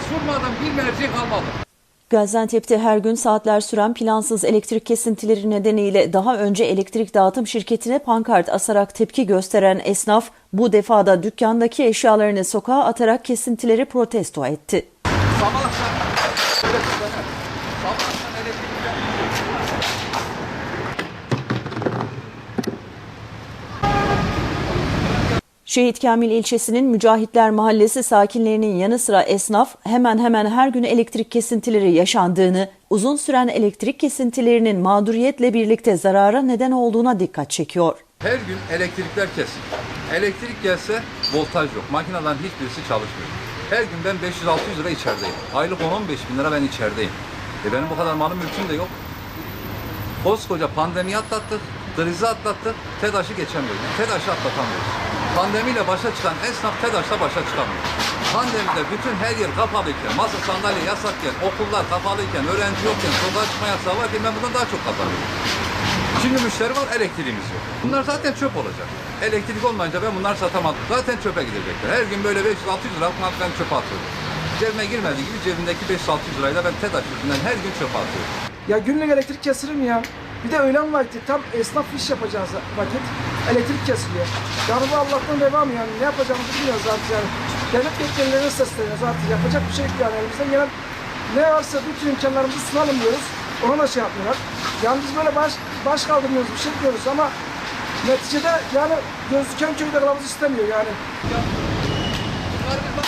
başvurmadım bir merci kalmadı. Gaziantep'te her gün saatler süren plansız elektrik kesintileri nedeniyle daha önce elektrik dağıtım şirketine pankart asarak tepki gösteren esnaf bu defada dükkandaki eşyalarını sokağa atarak kesintileri protesto etti. Sabah akşam Sabah akşam elektrik Şehit Kamil ilçesinin Mücahitler Mahallesi sakinlerinin yanı sıra esnaf hemen hemen her gün elektrik kesintileri yaşandığını, uzun süren elektrik kesintilerinin mağduriyetle birlikte zarara neden olduğuna dikkat çekiyor. Her gün elektrikler kesin. Elektrik gelse voltaj yok. Makinelerin hiçbirisi çalışmıyor. Her gün ben 500-600 lira içerideyim. Aylık 10-15 bin lira ben içerideyim. E benim bu kadar malım mülküm de yok. Koskoca pandemiyi atlattık, krizi atlattık, TEDAŞ'ı geçemiyoruz. TEDAŞ'ı atlatamıyoruz. Pandemiyle başa çıkan esnaf TEDAŞ'la başa çıkamıyor. Pandemide bütün her yer kapalıyken, masa sandalye yasakken, okullar kapalıyken, öğrenci yokken, sokağa çıkma yasağı varken ben bundan daha çok kazanıyorum. Şimdi müşteri var, elektriğimiz yok. Bunlar zaten çöp olacak. Elektrik olmayınca ben bunları satamadım. Zaten çöpe gidecekler. Her gün böyle 500-600 lira ben çöpe atıyorum. Cebime girmediği gibi cebimdeki 500-600 lirayla ben TEDAŞ yüzünden her gün çöpe atıyorum. Ya günlük elektrik kesilir mi ya? Bir de öğlen vakti tam esnaf iş yapacağız vakit elektrik kesiliyor. Yani bu Allah'tan devam yani ne yapacağımızı bilmiyoruz artık yani. Devlet yetkililerine sesleniyoruz artık yapacak bir şey yok yani elimizden gelen ne varsa bütün imkanlarımızı sunalım diyoruz. Ona da şey yapmıyorlar. Yani biz böyle baş, baş kaldırmıyoruz bir şey diyoruz ama neticede yani gözüken köyde kılavuz istemiyor yani. Bunlar